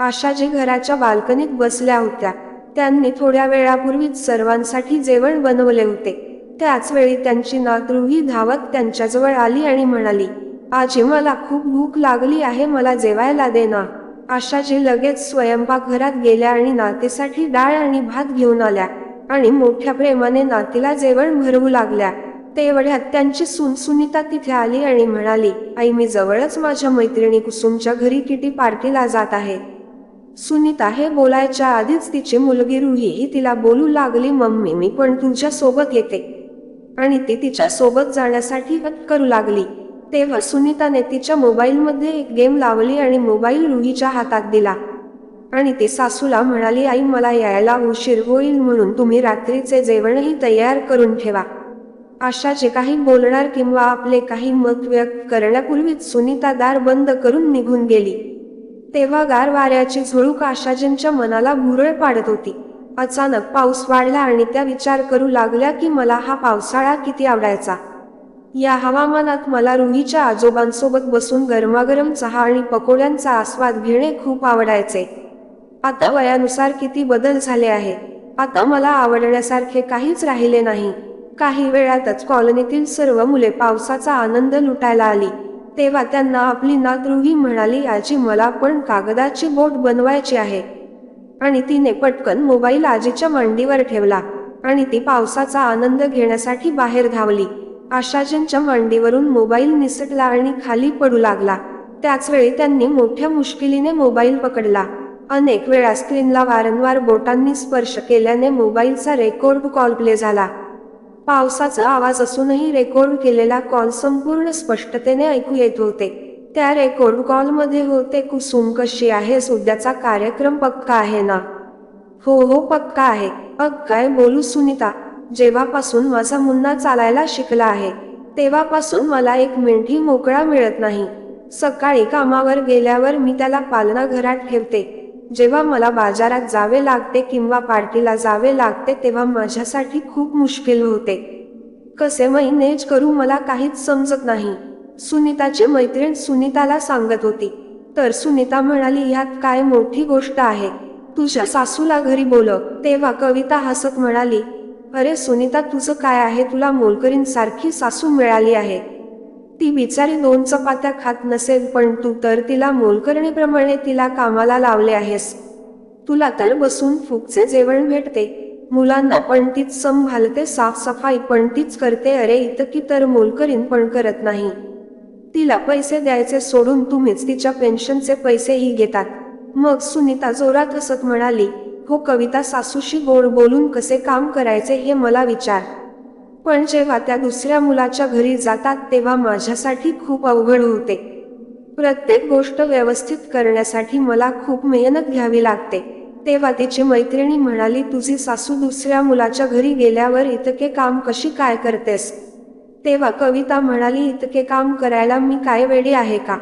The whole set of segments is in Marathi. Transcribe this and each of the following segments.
आशाजी घराच्या बाल्कनीत बसल्या होत्या त्यांनी थोड्या वेळापूर्वीच सर्वांसाठी जेवण बनवले होते. त्याच वेळी त्यांची नातृही धावत त्यांच्याजवळ आली आणि म्हणाली आजी मला खूप भूक लागली आहे मला जेवायला दे ना. आशाजी लगेच स्वयंपाकघरात गेल्या आणि नातीसाठी डाळ आणि भात घेऊन आल्या आणि मोठ्या प्रेमाने नातीला जेवण भरवू लागल्या. तेवढ्यात त्यांची सुनसुनीता तिथे आली आणि म्हणाली आई मी जवळच माझ्या मैत्रिणी कुसुमच्या घरी किटी पार्टीला जात आहे. सुनीता हे बोलायच्या आधीच तिची मुलगी रुही तिला बोलू लागली मम्मी मी पण तुमच्यासोबत येते. आणि ती तिच्या सोबत जाण्यासाठी हट करू लागली. तेव्हा सुनीताने तिच्या मोबाईलमध्ये एक गेम लावली आणि मोबाईल रुहीच्या हातात दिला. आणि ती सासूला म्हणाली आई मला यायला उशीर होईल म्हणून तुम्ही रात्रीचे जेवणही तयार करून ठेवा. आशाचे काही बोलणार किंवा आपले काही मत व्यक्त करण्यापूर्वीच सुनीता दार बंद करून निघून गेली. तेव्हा गार वाऱ्याची झुळूक आशाजींच्या मनाला भुरळ पाडत होती. अचानक पाऊस वाढला आणि त्या विचार करू लागल्या की मला हा पावसाळा किती आवडायचा. या हवामानात मला रुहीच्या आजोबांसोबत बसून गरमागरम चहा आणि पकोड्यांचा आस्वाद घेणे खूप आवडायचे. आता वयानुसार किती बदल झाले आहे. आता मला आवडण्यासारखे काहीच राहिले नाही. काही वेळातच कॉलनीतील सर्व मुले पावसाचा आनंद लुटायला आली. तेव्हा त्यांना आपली नात म्हणाली आजी मला पण कागदाची बोट बनवायची आहे. आणि तिने पटकन मोबाईल आजीच्या मांडीवर ठेवला आणि ती पावसाचा आनंद घेण्यासाठी बाहेर धावली. आशाजींच्या मांडीवरून मोबाईल निसटला आणि खाली पडू लागला. त्याच वेळी त्यांनी मोठ्या मुश्किलीने मोबाईल पकडला. अनेक वेळा स्क्रीनला वारंवार बोटांनी स्पर्श केल्याने मोबाईलचा रेकॉर्ड कॉल प्ले झाला. पावसाचा आवाज असूनही रेकॉर्ड केलेला कॉल संपूर्ण स्पष्टतेने ऐकू येत होते. त्या रेकॉर्ड कॉलमध्ये होते कुसुम कशी आहे उद्याचा कार्यक्रम पक्का आहे ना? हो हो पक्का आहे. अग काय बोलू सुनीता जेव्हापासून माझा मुन्ना चालायला शिकला आहे तेव्हापासून मला एक मिनिटही मोकळा मिळत नाही. सकाळी कामावर गेल्यावर मी त्याला पालना घरात ठेवते. जेव्हा मला बाजारात जावे लागते किंवा पार्टीला जावे लागते तेव्हा माझ्यासाठी खूप मुश्किल होते. कसे मैनेज करू मला काहीच समजत नाही. सुनीताची मैत्रीण सुनीताला सांगत होती. तर सुनीता म्हणाली ह्यात काय मोठी गोष्ट आहे. तुझ्या सासूला घरी बोलव तेव्हा कविता हसत म्हणाली अरे सुनीता तुझं काय आहे? तुला मोलकरींसारखी सासू मिळाली आहे. ती बिचारी दोन चपात्या खात नसेल पण तू तर तिला मोलकरणीप्रमाणे तिला कामाला लावले आहेस. तुला तर बसून फुकचे जेवण भेटते. मुलांना पण तीच संभालते साफसफाई पण तीच करते. अरे इतकी तर मोलकरीन पण करत नाही. तिला पैसे द्यायचे सोडून तुम्हीच तिच्या पेन्शनचे पैसेही घेतात. मग सुनीता जोरात हसत म्हणाली हो कविता सासूशी गोड बोलून कसे काम करायचे हे मला विचार. पण जेव्हा त्या दुसऱ्या मुलाच्या घरी जातात तेव्हा माझ्यासाठी खूप अवघड होते. प्रत्येक गोष्ट व्यवस्थित करण्यासाठी मला खूप मेहनत घ्यावी लागते. तेव्हा तिची मैत्रिणी म्हणाली तुझी सासू दुसऱ्या मुलाच्या घरी गेल्यावर इतके काम कशी काय करतेस? तेव्हा कविता म्हणाली इतके काम करायला मी काय वेडी आहे का?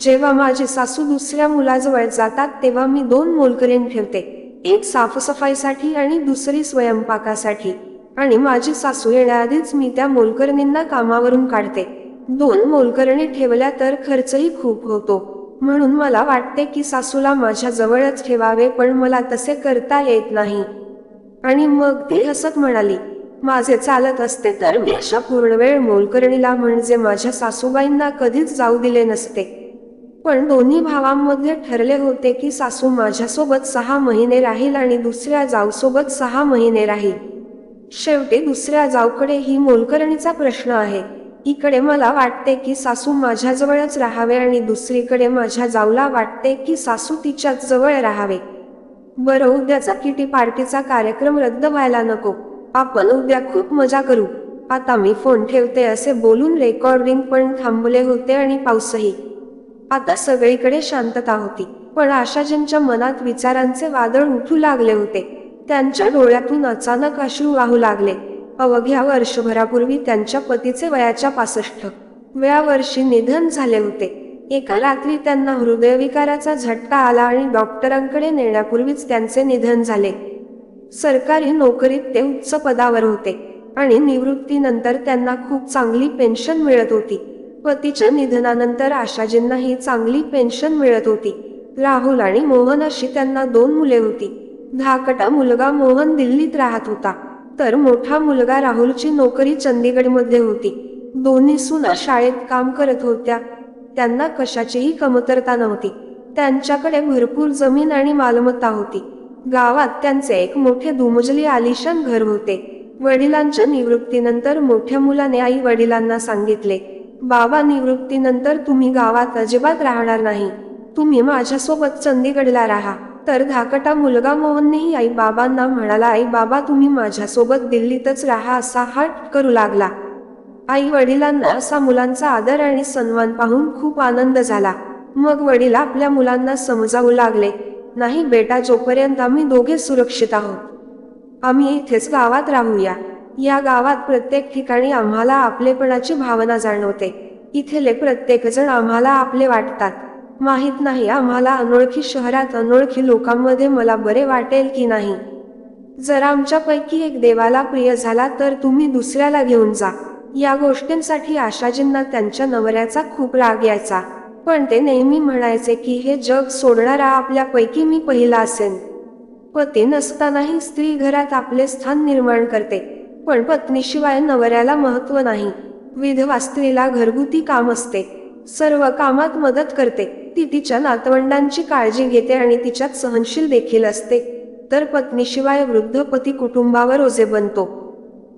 जेव्हा माझी सासू दुसऱ्या मुलाजवळ जातात तेव्हा मी दोन मोलकरीण ठेवते एक साफसफाईसाठी आणि दुसरी स्वयंपाकासाठी. आणि माझी सासू येण्याआधीच मी त्या मोलकरणींना कामावरून काढते. दोन मोलकरणी ठेवल्या तर खर्चही खूप होतो. म्हणून मला वाटते की सासूला माझ्या जवळच ठेवावे पण मला तसे करता येत नाही. आणि मग ती हसत म्हणाली माझे चालत असते तर मी अशा पूर्ण वेळ मोलकरणीला म्हणजे माझ्या सासूबाईंना कधीच जाऊ दिले नसते. पण दोन्ही भावांमध्ये ठरले होते की सासू माझ्यासोबत सहा महिने राहील आणि दुसऱ्या जाऊसोबत सहा महिने राहील. शेवटी दुसऱ्या जाऊकडे ही मोलकरणीचा प्रश्न आहे. इकडे मला वाटते की सासू माझ्याजवळच राहावे आणि दुसरीकडे माझ्या जाऊला वाटते की सासू तिच्याच जवळ राहावे. बरं उद्याचा किटी पार्टीचा कार्यक्रम रद्द व्हायला नको. आपण उद्या खूप मजा करू. आता मी फोन ठेवते असे बोलून रेकॉर्डिंग पण थांबले होते आणि पाऊसही. आता सगळीकडे शांतता होती. पण आशाजींच्या मनात विचारांचे वादळ उठू लागले होते. त्यांच्या डोळ्यातून अचानक अश्रू वाहू लागले. अवघ्या वर्षभरापूर्वी त्यांच्या पतीचे वयाच्या पासष्ट. व्या वर्षी निधन झाले होते. एका रात्री त्यांना हृदयविकाराचा झटका आला आणि डॉक्टरांकडे नेण्यापूर्वीच त्यांचे निधन झाले. सरकारी नोकरीत ते उच्च पदावर होते आणि निवृत्तीनंतर त्यांना खूप चांगली पेन्शन मिळत होती. पतीच्या निधनानंतर आशाजींनाही चांगली पेन्शन मिळत होती. राहुल आणि मोहन अशी त्यांना दोन मुले होती. धाकटा मुलगा मोहन दिल्लीत राहत होता. तर मोठा मुलगा राहुलची नोकरी चंदीगडमध्ये होती. दोन्ही सुना शाळेत काम करत होत्या. त्यांना कशाचीही कमतरता नव्हती. त्यांच्याकडे भरपूर जमीन आणि मालमत्ता होती. गावात त्यांचे एक मोठे दुमजली आलिशान घर होते. वडिलांच्या निवृत्तीनंतर मोठ्या मुलाने आई वडिलांना सांगितले बाबा निवृत्तीनंतर तुम्ही गावात अजिबात राहणार नाही. तुम्ही माझ्यासोबत चंदीगडला राहा. तर धाकटा मुलगा मोहननेही आई बाबांना म्हणाला आई बाबा तुम्ही माझ्यासोबत दिल्लीतच राहा असा हट करू लागला. आई वडिलांना असा मुलांचा आदर आणि सन्मान पाहून खूप आनंद झाला. मग वडील आपल्या मुलांना समजावू लागले नाही बेटा जोपर्यंत आम्ही दोघे सुरक्षित आहोत आम्ही इथेच गावात राहूया. या गावात प्रत्येक ठिकाणी आम्हाला आपलेपणाची भावना जाणवते. इथले प्रत्येकजण आम्हाला आपले वाटतात. माहीत नाही. आम्हाला अनोळखी शहरात अनोळखी लोकांमध्ये मला बरे वाटेल की नाही? जर आमच्यापैकी एक देवाला प्रिय झाला तर तुम्ही दुसऱ्याला घेऊन जा. या गोष्टींसाठी आशाजींना त्यांच्या नवऱ्याचा खूप राग यायचा. पण ते नेहमी म्हणायचे की हे जग सोडणारा आपल्यापैकी मी पहिला असेन. पती नसतानाही स्त्री घरात आपले स्थान निर्माण करते. पण पत्नीशिवाय नवऱ्याला महत्त्व नाही. विधवा स्त्रीला घरगुती काम असते. सर्व कामात मदत करते. ती तिच्या नातवंडांची काळजी घेते आणि तिच्यात सहनशील देखील असते. तर पत्नीशिवाय वृद्ध पती कुटुंबावर ओझे बनतो.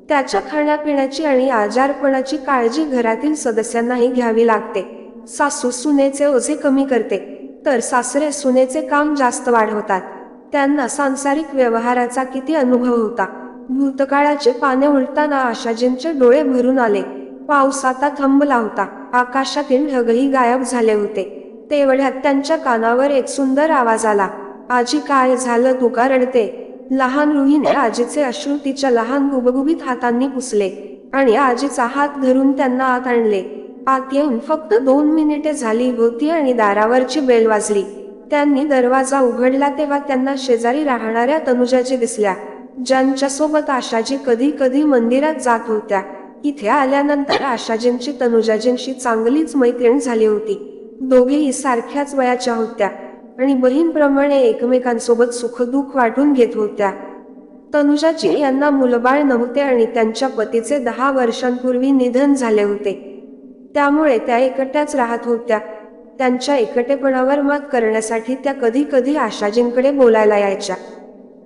त्याच्या खाण्यापिण्याची आणि आजारपणाची काळजी घरातील सदस्यांनाही घ्यावी लागते. सासू सुनेचे ओझे कमी करते. तर सासरे सुनेचे काम जास्त वाढवतात. त्यांना सांसारिक व्यवहाराचा किती अनुभव होता. भूतकाळाचे पाने उलटाना आशाजींचे डोळे भरून आले. पाऊस आता थांबला होता आकाशातील ढगही गायब झाले होते. तेवढ्यात त्यांच्या कानावर एक सुंदर आवाज आला. आजी काय झालं? तुका रडते? लहान रुहीने आजीचे अश्रू तिच्या लहान गुबगुबीत हातांनी पुसले आणि आजीचा हात धरून त्यांना आत आणले. आत येऊन फक्त दोन मिनिटे झाली होती आणि दारावरची बेल वाजली. त्यांनी दरवाजा उघडला तेव्हा त्यांना शेजारी राहणाऱ्या तनुजाची दिसल्या ज्यांच्यासोबत आशाजी कधी कधी मंदिरात जात होत्या. इथे आल्यानंतर आशाजींची तनुजाजींशी चांगलीच मैत्रीण झाली होती. दोघेही सारख्याच वयाच्या होत्या आणि बहीणप्रमाणे एकमेकांसोबत सुखदुःख वाटून घेत होत्या. तनुजाजी यांना मुलबाळ नव्हते आणि त्यांच्या पतीचे दहा वर्षांपूर्वी निधन झाले होते. त्यामुळे त्या एकट्याच राहत होत्या. त्यांच्या एकटेपणावर मात करण्यासाठी त्या कधी कधी आशाजींकडे बोलायला यायच्या.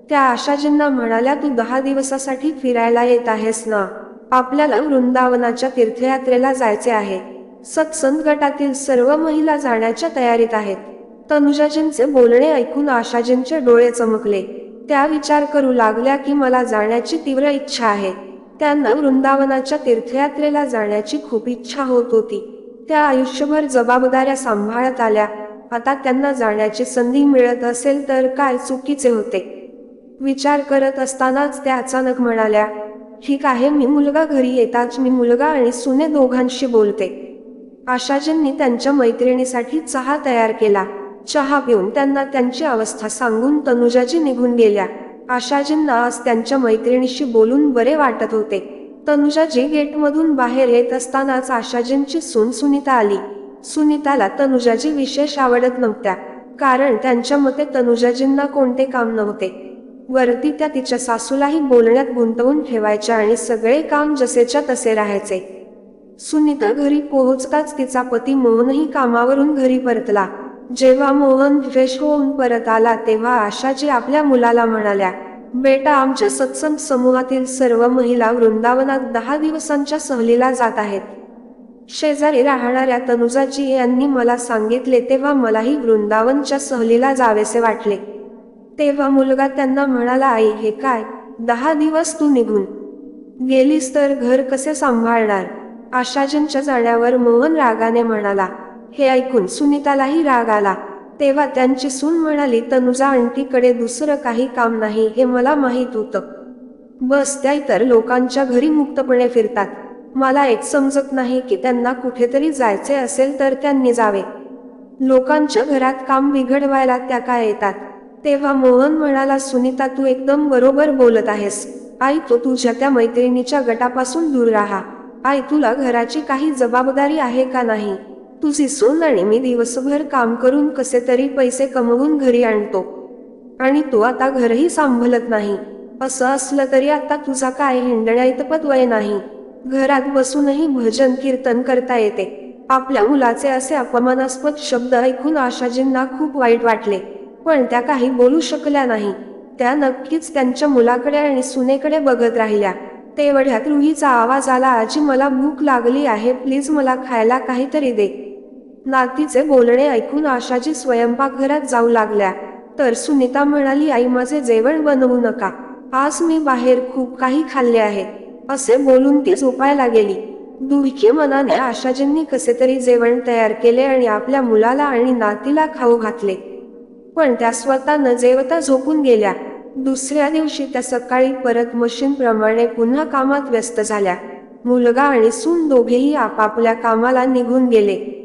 त्या आशाजींना म्हणाल्या तू दहा दिवसासाठी फिरायला येत आहेस ना? आपल्याला वृंदावनाच्या तीर्थयात्रेला जायचे आहे. सत्संग गटातील सर्व महिला जाण्याच्या तयारीत आहेत. तनुजाजींचे बोलणे ऐकून आशाजींचे डोळे चमकले. त्या विचार करू लागल्या की मला जाण्याची तीव्र इच्छा आहे. त्यांना वृंदावनाच्या तीर्थयात्रेला जाण्याची खूप इच्छा होत होती. त्या आयुष्यभर जबाबदाऱ्या सांभाळत आल्या. आता त्यांना जाण्याची संधी मिळत असेल तर काय चुकीचे होते? विचार करत असतानाच त्या अचानक म्हणाल्या ठीक आहे मी मुलगा घरी येताच मी मुलगा आणि सुने दोघांशी बोलते. आशाजींनी त्यांच्या मैत्रिणीसाठी चहा तयार केला. चहा पिऊन त्यांना त्यांची अवस्था सांगून तनुजाजी निघून गेल्या. आशाजींना आज त्यांच्या मैत्रिणीशी बोलून बरे वाटत होते. तनुजाजी गेटमधून बाहेर येत असतानाच आशाजींची सून सुनीता आली. सुनीताला तनुजाजी विशेष आवडत नव्हत्या. कारण त्यांच्या मते तनुजाजींना कोणते काम नव्हते. वरती त्या तिच्या सासूलाही बोलण्यात गुंतवून ठेवायच्या आणि सगळे काम जसेच्या तसे राहायचे. सुनीता घरी पोहोचताच तिचा पती मोहनही कामावरून घरी परतला. जेव्हा मोहन फ्रेश होऊन परत आला तेव्हा आशाजी आपल्या मुलाला म्हणाल्या बेटा आमच्या सत्संग समूहातील सर्व महिला वृंदावनात दहा दिवसांच्या सहलीला जात आहेत. शेजारी राहणाऱ्या तनुजाजी यांनी मला सांगितले तेव्हा मलाही वृंदावनच्या सहलीला जावेसे वाटले. तेव्हा मुलगा त्यांना म्हणाला आई हे काय? दहा दिवस तू निघून गेलीस तर घर कसे सांभाळणार? आशाजनच्या जाण्यावर मोहन रागाने म्हणाला हे ऐकून सुनीतालाही राग आला. तेव्हा त्यांची सून म्हणाली तनुजा आंटीकडे दुसरं काही काम नाही हे मला माहीत होतं. बस त्या इतर लोकांच्या घरी मुक्तपणे फिरतात. मला एक समजत नाही की त्यांना कुठेतरी जायचे असेल तर त्यांनी जावे. लोकांच्या घरात काम बिघडवायला त्या काय येतात? तेव्हा मोहन म्हणाला सुनीता तू एकदम बरोबर बोलत आहेस. आई तो तुझ्या त्या मैत्रिणीच्या गटापासून दूर राहा. आई तुला घराची काही जबाबदारी आहे का नाही? तुझी सून आणि मी दिवसभर काम करून कसे तरी पैसे कमवून घरी आणतो. आणि तू आता घरही सांभाळत नाही. असं असलं तरी आता तुझा काय हिंडण्या इतपत वय नाही. घरात बसूनही भजन कीर्तन करता येते. आपल्या मुलाचे असे अपमानास्पद शब्द ऐकून आशाजींना खूप वाईट वाटले. पण त्या काही बोलू शकल्या नाही. त्या नक्कीच त्यांच्या मुलाकडे आणि सुनेकडे बघत राहिल्या. तेवढ्यात रुहीचा आवाज आला आजी मला भूक लागली आहे. प्लीज मला खायला काहीतरी दे. नातीचे बोलणे ऐकून आशाजी स्वयंपाकघरात जाऊ लागल्या. तर सुनीता म्हणाली आई माझे जेवण बनवू नका. आज मी बाहेर खूप काही खाल्ले आहे. असे बोलून ती झोपायला गेली. दुःखी मनाने आशाजींनी कसे तरी जेवण तयार केले आणि आपल्या मुलाला आणि नातीला खाऊ घातले. पण त्या स्वतः न जेवता झोपून गेल्या. दुसऱ्या दिवशी त्या सकाळी परत मशीनप्रमाणे पुन्हा कामात व्यस्त झाल्या. मुलगा आणि सून दोघेही आपापल्या कामाला निघून गेले.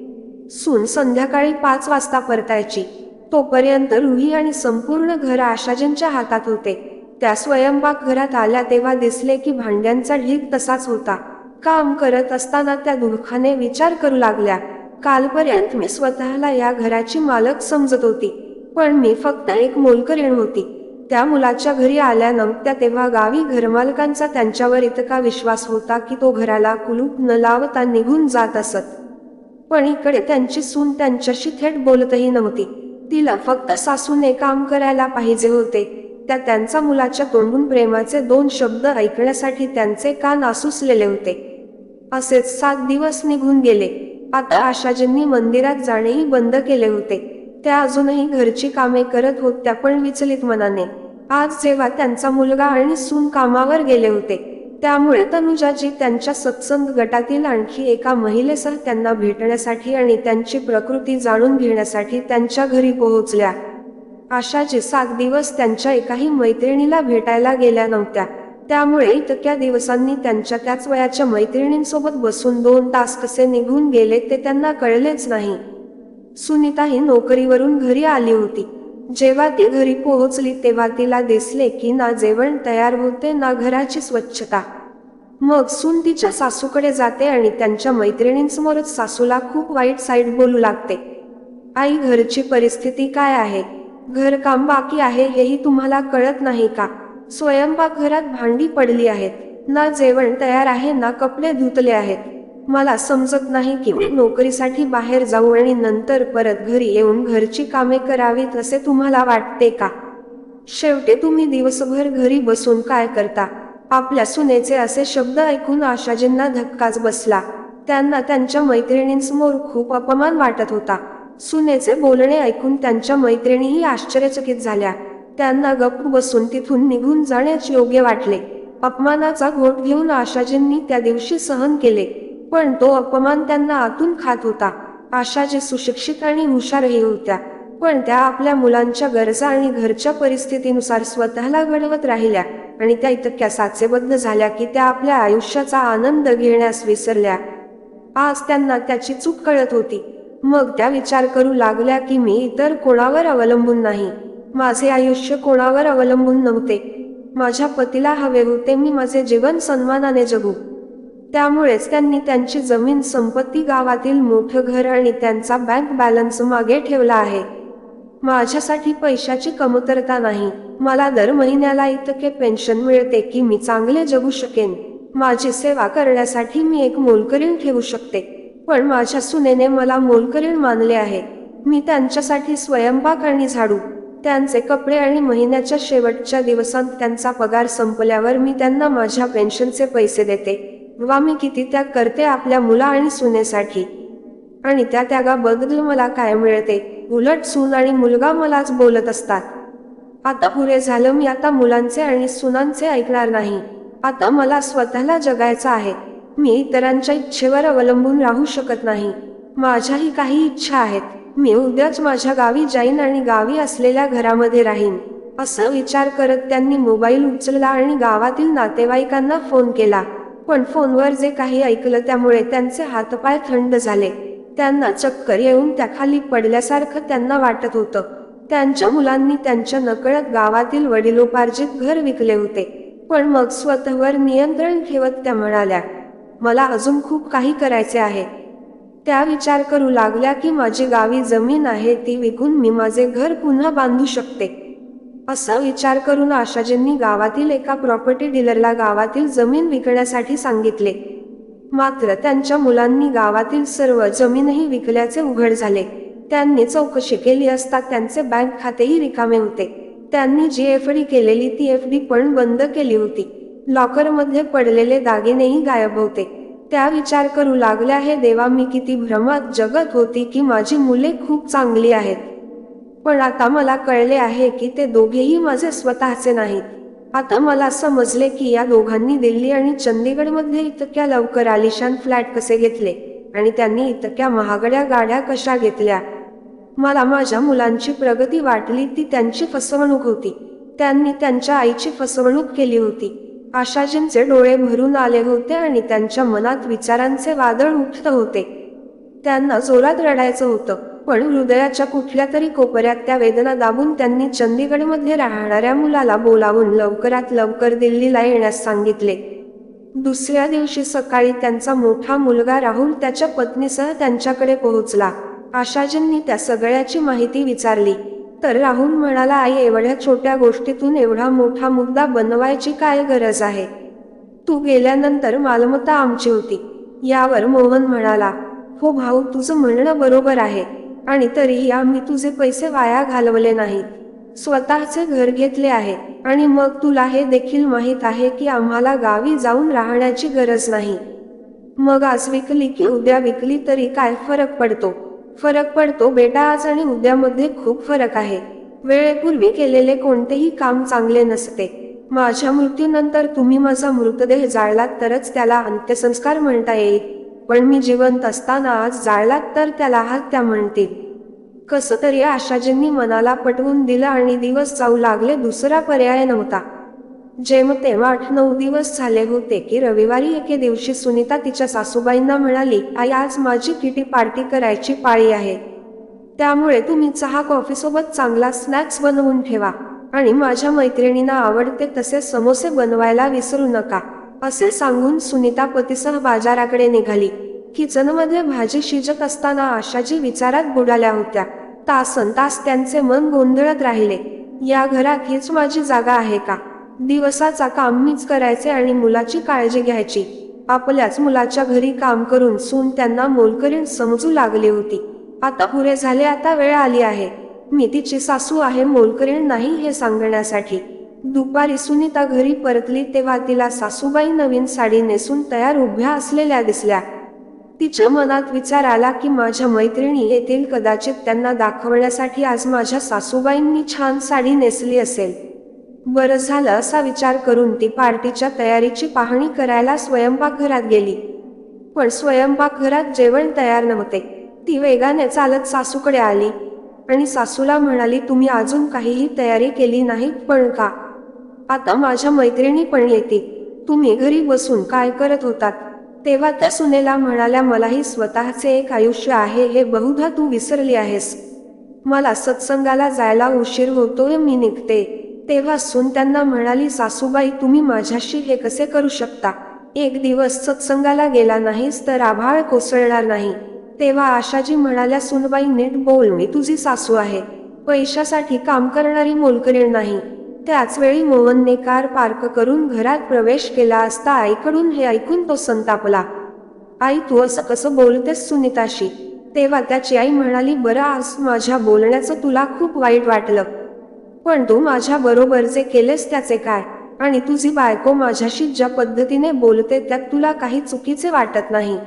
सून संध्याकाळी पाच वाजता परतायची. तोपर्यंत रुही आणि संपूर्ण घर आशाजींच्या हातात होते. त्या स्वयंपाक घरात आल्या तेव्हा दिसले की भांड्यांचा ढीग तसाच होता. काम करत असताना त्या दुःखाने विचार करू लागल्या. कालपर्यंत मी स्वतःला या घराची मालक समजत होती. पण मी फक्त एक मोलकरीण होती. त्या मुलाच्या घरी आल्यानंतर तेव्हा गावी घरमालकांचा त्यांच्यावर इतका विश्वास होता की तो घराला कुलूप न लावता निघून जात असत. पण इकडे त्यांची सून त्यांच्याशी थेट बोलतही नव्हती. तिला फक्त सासूने काम करायला पाहिजे होते. त्या त्यांचा मुलाच्या तोंडून प्रेमाचे दोन शब्द ऐकण्यासाठी त्यांचे कान आसुसलेले होते. असेच सात दिवस निघून गेले. आता आशाजींनी मंदिरात जाणेही बंद केले होते. त्या अजूनही घरची कामे करत होत्या पण विचलित मनाने. आज जेव्हा त्यांचा मुलगा आणि सून कामावर गेले होते त्यामुळे तनुजाजी त्यांच्या सत्संग गटातील आणखी एका महिलेसह त्यांना भेटण्यासाठी आणि त्यांची प्रकृती जाणून घेण्यासाठी त्यांच्या घरी पोहोचल्या. आशाजी सात दिवस त्यांच्या एकाही मैत्रिणीला भेटायला गेल्या नव्हत्या. त्यामुळे इतक्या दिवसांनी त्यांच्या त्याच वयाच्या मैत्रिणींसोबत बसून दोन तास कसे निघून गेले ते त्यांना कळलेच नाही. सुनीता ही नोकरीवरून घरी आली होती. जेव्हा ती घरी पोहोचली तेव्हा तिला दिसले की ना जेवण तयार होते ना घराची स्वच्छता. मग सून तिच्या सासूकडे जाते आणि त्यांच्या मैत्रिणींसमोरच सासूला खूप वाईट साईड बोलू लागते. आई घरची परिस्थिती काय आहे? घरकाम बाकी आहे हेही तुम्हाला कळत नाही का? स्वयंपाकघरात भांडी पडली आहेत. ना जेवण तयार आहे ना कपडे धुतले आहेत. मला समजत नाही की नोकरीसाठी बाहेर जाऊ आणि नंतर परत घरी येऊन घरची कामे करावीत असे तुम्हाला वाटते का? शेवटी तुम्ही दिवसभर घरी बसून काय करता? आपल्या सुनेचे असे शब्द ऐकून आशाजींना धक्काच बसला. त्यांना त्यांच्या मैत्रिणींसमोर खूप अपमान वाटत होता. सुनेचे बोलणे ऐकून त्यांच्या मैत्रिणीही आश्चर्यचकित झाल्या. त्यांना गप्प बसून तिथून निघून जाण्याच योग्य वाटले. अपमानाचा घोट घेऊन आशाजींनी त्या दिवशी सहन केले. पण तो अपमान त्यांना आतून खात होता. आशा जे सुशिक्षित आणि हुशारही होत्या. पण त्या आपल्या मुलांच्या गरजा आणि घरच्या परिस्थितीनुसार स्वतःला घडवत राहिल्या आणि त्या इतक्या साचेबद्ध झाल्या की त्या आपल्या आयुष्याचा आनंद घेण्यास विसरल्या. आज त्यांना त्याची चूक कळत होती. मग त्या विचार करू लागल्या की मी इतर कोणावर अवलंबून नाही. माझे आयुष्य कोणावर अवलंबून नव्हते. माझ्या पतीला हवे होते मी माझे जीवन सन्मानाने जगू. त्यामुळेच त्यांनी त्यांची जमीन संपत्ती गावातील मोठं घर आणि त्यांचा बँक बॅलन्स मागे ठेवला आहे. माझ्यासाठी पैशाची कमतरता नाही. मला दर महिन्याला इतके पेन्शन मिळते की मी चांगले जगू शकेन. माझी सेवा करण्यासाठी मी एक मोलकरीण ठेवू शकते. पण माझ्या सुनेने मला मोलकरीण मानले आहे. मी त्यांच्यासाठी स्वयंपाक आणि झाडू त्यांचे कपडे आणि महिन्याच्या शेवटच्या दिवसांत त्यांचा पगार संपल्यावर मी त्यांना माझ्या पेन्शनचे पैसे देते. वा मी किती त्याग करते आपल्या मुला आणि सुनेसाठी. आणि त्या त्यागाबद्दल मला काय मिळते? उलट सून आणि मुलगा मलाच बोलत असतात. आता पुरे झालं मी आता मुलांचे आणि सुनांचे ऐकणार नाही. आता मला स्वतःला जगायचं आहे. मी इतरांच्या इच्छेवर अवलंबून राहू शकत नाही. माझ्याही काही इच्छा आहेत. मी उद्याच माझ्या गावी जाईन आणि गावी असलेल्या घरामध्ये राहीन. असं विचार करत त्यांनी मोबाईल उचलला आणि गावातील नातेवाईकांना फोन केला. पण फोनवर जे काही ऐकलं त्यामुळे त्यांचे हातपाय थंड झाले. त्यांना चक्कर येऊन त्याखाली पडल्यासारखं त्यांना वाटत होतं. त्यांच्या मुलांनी त्यांच्या नकळत गावातील वडिलोपार्जित घर विकले होते. पण मग स्वतःवर नियंत्रण ठेवत त्या म्हणाल्या मला अजून खूप काही करायचे आहे. त्या विचार करू लागल्या की माझी गावी जमीन आहे ती विकून मी माझे घर पुन्हा बांधू शकते. असा विचार करून आशाजींनी गावातील एका प्रॉपर्टी डीलरला गावातील जमीन विकण्यासाठी सांगितले. मात्र त्यांच्या मुलांनी गावातील सर्व जमीनही विकल्याचे उघड झाले. त्यांनी चौकशी केली असता त्यांचे बँक खातेही रिकामे होते. त्यांनी जी एफ डी केलेली ती एफ डी पण बंद केली होती. लॉकरमध्ये पडलेले दागिनेही गायब होते. त्या विचार करू लागल्या हे देवा मी किती भ्रमात जगत होती की माझी मुले खूप चांगली आहेत. पण आता मला कळले आहे की ते दोघेही माझे स्वतःचे नाहीत. आता मला समजले की या दोघांनी दिल्ली आणि चंदीगडमध्ये इतक्या लवकर आलिशान फ्लॅट कसे घेतले आणि त्यांनी इतक्या महागड्या गाड्या कशा घेतल्या? मला माझ्या मुलांची प्रगती वाटली ती त्यांची फसवणूक होती. त्यांनी त्यांच्या आईची फसवणूक केली होती. आशाजींचे डोळे भरून आले होते आणि त्यांच्या मनात विचारांचे वादळ उठत होते. त्यांना जोरात रडायचं होतं. पण हृदयाच्या कुठल्या तरी कोपऱ्यात त्या वेदना दाबून त्यांनी चंदीगडमध्ये राहणाऱ्या मुलाला बोलावून लवकरात लवकर दिल्लीला येण्यास सांगितले. दुसऱ्या दिवशी सकाळी त्यांचा मोठा मुलगा राहुल त्याच्या पत्नीसह त्यांच्याकडे पोहोचला. आशाजींनी त्या सगळ्याची माहिती विचारली. तर राहुल म्हणाला आई एवढ्या छोट्या गोष्टीतून एवढा मोठा मुद्दा बनवायची काय गरज आहे? तू गेल्यानंतर मालमत्ता आमची होती. यावर मोहन म्हणाला हो भाऊ तुझं म्हणणं बरोबर आहे. आणि तरीही आम्ही तुझे पैसे वाया घालवले नाहीत. स्वतःचे घर घेतले आहे आणि मग तुला हे देखील माहीत आहे की आम्हाला गावी जाऊन राहण्याची गरज नाही. मग आज विकली की उद्या विकली तरी काय फरक पडतो? फरक पडतो बेटा आज आणि उद्यामध्ये खूप फरक आहे. वेळेपूर्वी केलेले कोणतेही काम चांगले नसते. माझ्या मृत्यूनंतर तुम्ही माझा मृतदेह जाळलात तरच त्याला अंत्यसंस्कार म्हणता येईल. पण मी जिवंत असताना आज जाळलात तर त्याला हत्या म्हणतील. कसं तरी आशाजींनी मनाला पटवून दिलं आणि दिवस जाऊ लागले दुसरा पर्याय नव्हता. जेमतेम आठ नऊ दिवस झाले होते की रविवारी एके दिवशी सुनीता तिच्या सासूबाईंना म्हणाली आई आज माझी किटी पार्टी करायची पाळी आहे. त्यामुळे तुम्ही चहा कॉफीसोबत चांगला स्नॅक्स बनवून ठेवा आणि माझ्या मैत्रिणींना आवडते तसे समोसे बनवायला विसरू नका असे सांगून सुनीता पतीसह बाजाराकडे निघाली. किचनमध्ये भाजी शिजत असताना आशाजी विचारात बुडाल्या होत्या. तासन तास त्यांचे मन गोंधळत राहिले. या घरात हीच माझी जागा आहे का? दिवसाचा काम मीच करायचे आणि मुलाची काळजी घ्यायची. आपल्याच मुलाच्या घरी काम करून सून त्यांना मोलकरीण समजू लागली होती. आता पुरे झाले आता वेळ आली आहे. मी तिची सासू आहे मोलकरीण नाही हे सांगण्यासाठी. दुपारी सुनीता घरी परतली तेव्हा तिला सासूबाई नवीन साडी नेसून तयार उभ्या असलेल्या दिसल्या. तिच्या मनात विचार आला की माझ्या मैत्रिणी येतील कदाचित त्यांना दाखवण्यासाठी आज माझ्या सासूबाईंनी छान साडी नेसली असेल. बरं झालं असा विचार करून ती पार्टीच्या तयारीची पाहणी करायला स्वयंपाकघरात गेली. पण स्वयंपाकघरात जेवण तयार नव्हते. ती वेगाने चालत सासूकडे आली आणि सासूला म्हणाली तुम्ही अजून काहीही तयारी केली नाही पण का? आता माझ्या मैत्रिणी पण येतील. तुम्ही घरी बसून काय करत होतात? तेव्हा त्या सुनेला म्हणाल्या मलाही स्वतःचे एक आयुष्य आहे हे बहुधा तू विसरली आहेस. मला सत्संगाला जायला उशीर होतोय मी निघते. तेव्हा सून त्यांना म्हणाली सासूबाई तुम्ही माझ्याशी हे कसे करू शकता? एक दिवस सत्संगाला गेला नाहीस तर आभाळ कोसळणार नाही. तेव्हा आशाजी म्हणाल्या सुनबाई नीट बोल मी तुझी सासू आहे. पैशासाठी काम करणारी मोलकरीण नाही. त्याचवेळी मोहनने कार पार्क करून घरात प्रवेश केला असता आईकडून हे ऐकून तो संतापला आई तू असं कसं बोलतेस सुनीताशी तेव्हा त्याची आई म्हणाली बरं आज माझ्या बोलण्याचं तुला खूप वाईट वाटलं. पण तू माझ्या बरोबर जे केलेस त्याचे काय? आणि तुझी बायको माझ्याशी ज्या पद्धतीने बोलते त्यात तुला काही चुकीचे वाटत नाही.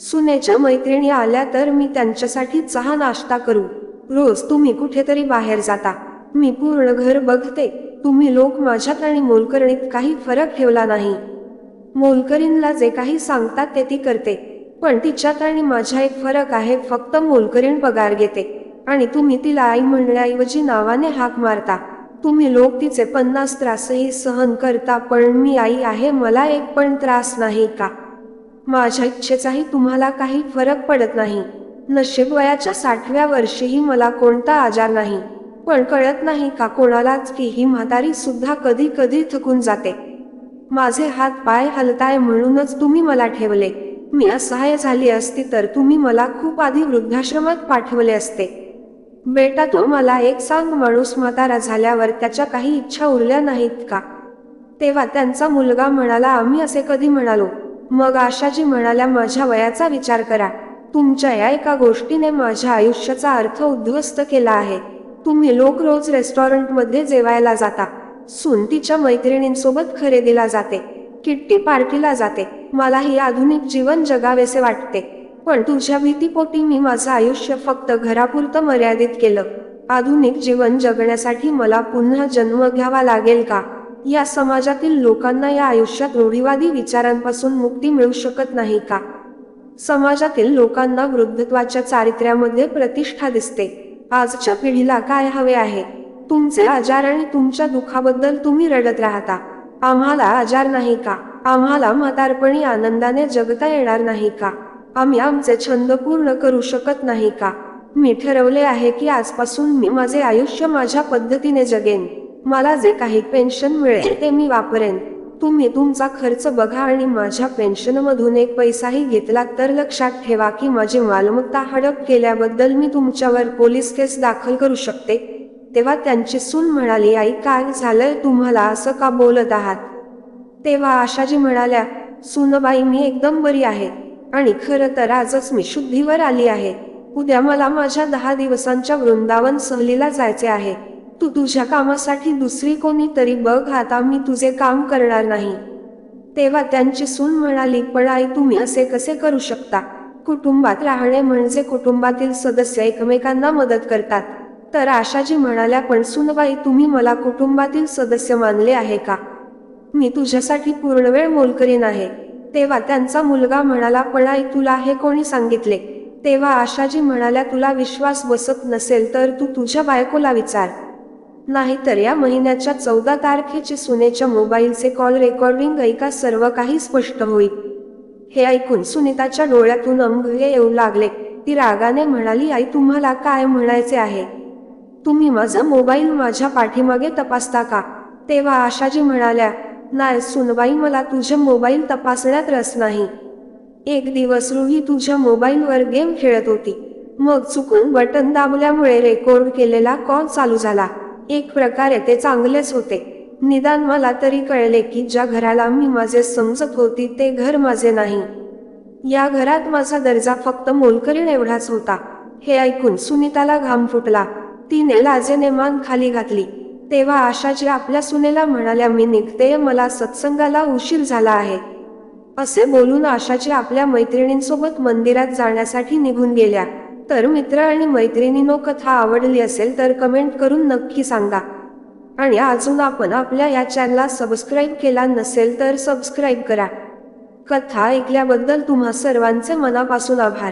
सुनेच्या मैत्रिणी आल्या तर मी त्यांच्यासाठी चहा नाश्ता करू. रोज तुम्ही कुठेतरी बाहेर जाता. मी पूर्ण घर बघते. तुम्ही लोक माझ्यात आणि मोलकरणीत काही फरक ठेवला नाही. मोलकरीणला जे काही सांगतात ते ती करते. पण तिच्यात आणि माझ्या एक फरक आहे फक्त मोलकरीण पगार घेते. आणि तुम्ही तिला आई म्हणण्याऐवजी नावाने हाक मारता. तुम्ही लोक तिचे पन्नास त्रासही सहन करता पण मी आई आहे मला एक पण त्रास नाही का? माझ्या इच्छेचाही तुम्हाला काही फरक पडत नाही. नशीब वयाच्या साठव्या वर्षीही मला कोणता आजार नाही. पण कळत नाही का कोणालाच की ही म्हातारी सुद्धा कधी कधी थकून जाते. माझे हात पाय हलताय म्हणूनच तुम्ही मला ठेवले. मी असहाय्य झाली असती तर तुम्ही मला खूप आधी वृद्धाश्रमात पाठवले असते. बेटा तू मला एक सांग माणूस म्हातारा झाल्यावर त्याच्या काही इच्छा उरल्या नाहीत का? तेव्हा त्यांचा मुलगा म्हणाला आम्ही असे कधी म्हणालो? मग आशाजी म्हणाल्या माझ्या वयाचा विचार करा. तुमच्या या एका गोष्टीने माझ्या आयुष्याचा अर्थ उद्ध्वस्त केला आहे. तुम्ही लोक रोज रेस्टॉरंटमध्ये जेवायला जाता. सून तिच्या मैत्रिणींसोबत खरेदीला जाते. किट्टी पार्टीला जाते. मला ही आधुनिक जीवन जगावेसे वाटते. पण तुझ्या भीतीपोटी मी माझं आयुष्य फक्त घरापुरतं मर्यादित केलं. आधुनिक जीवन जगण्यासाठी मला पुन्हा जन्म घ्यावा लागेल का? या समाजातील लोकांना या आयुष्यात रूढीवादी विचारांपासून मुक्ती मिळू शकत नाही का? समाजातील लोकांना वृद्धत्वाच्या चारित्र्यामध्ये प्रतिष्ठा दिसते. आजच्या पिढीला काय हवे आहे? तुमचे आजार आणि तुमच्या दुःखाबद्दल तुम्ही रडत राहता. आम्हाला आजार नाही का? आम्हाला म्हातारपणी आनंदाने जगता येणार नाही का? आम्ही आमचे छंद पूर्ण करू शकत नाही का? मी ठरवले आहे की आजपासून मी माझे आयुष्य माझ्या पद्धतीने जगेन. मला जे काही पेन्शन मिळेल ते मी वापरेन. तुम्ही तुमचा खर्च बघा आणि माझ्या पेन्शनमधून एक पैसाही घेतला तर लक्षात ठेवा की माझी मालमत्ता हडप केल्याबद्दल मी तुमच्यावर पोलीस केस दाखल करू शकते. तेव्हा त्यांची सून म्हणाली आई काय झालंय? तुम्हाला असं का बोलत आहात? तेव्हा आशाजी म्हणाल्या सुनबाई मी एकदम बरी आहे. आणि खरं तर आजच मी शुद्धीवर आली आहे. उद्या मला माझ्या दहा दिवसांच्या वृंदावन सहलीला जायचे आहे. तू तुझ्या कामासाठी दुसरी कोणीतरी बघ आता मी तुझे काम करणार नाही. तेव्हा त्यांची सून म्हणाली पण आई तुम्ही असे कसे करू शकता? कुटुंबात राहणे म्हणजे कुटुंबातील सदस्य एकमेकांना मदत करतात. तर आशाजी म्हणाल्या पण सुनबाई तुम्ही मला कुटुंबातील सदस्य मानले आहे का? मी तुझ्यासाठी पूर्णवेळ मोलकरीन आहे. तेव्हा त्यांचा मुलगा म्हणाला पण आई तुला हे कोणी सांगितले? तेव्हा आशाजी म्हणाल्या तुला विश्वास बसत नसेल तर तू तुझ्या बायकोला विचार. नाहीतर या महिन्याच्या चौदा तारखेची सुनेच्या मोबाईलचे कॉल रेकॉर्डिंग ऐका सर्व काही स्पष्ट होईल. हे ऐकून सुनीताच्या डोळ्यातून अंगे येऊ लागले. ती रागाने म्हणाली आई तुम्हाला काय म्हणायचे आहे? तुम्ही माझा मोबाईल माझ्या पाठीमागे तपासता का? तेव्हा आशाजी म्हणाल्या नाही सुनबाई मला तुझ्या मोबाईल तपासण्यात रस नाही. एक दिवस रुही तुझ्या मोबाईलवर गेम खेळत होती. मग चुकून बटन दाबल्यामुळे रेकॉर्ड केलेला कॉल चालू झाला. एक प्रकारे ते चांगलेच होते. निदान मला तरी कळले की ज्या घराला मी माझे समजत होती ते घर माझे नाही. या घरात माझा दर्जा फक्त मोलकरीण एवढाच होता. हे ऐकून सुनीताला घाम फुटला. तिने लाजेने मान खाली घातली. तेव्हा आशाजी आपल्या सुनेला म्हणाल्या मी निघते मला सत्संगाला उशीर झाला आहे. असे बोलून आशाजी आपल्या मैत्रिणींसोबत मंदिरात जाण्यासाठी निघून गेल्या. तर मित्र आणि मैत्रिणींनो कथा आवडली असेल तर कमेंट करून नक्की सांगा. आणि अजून आपण आपल्या या चॅनलला सबस्क्राईब केला नसेल तर सबस्क्राईब करा. कथा ऐकल्याबद्दल तुम्हा सर्वांचे मनापासून आभार.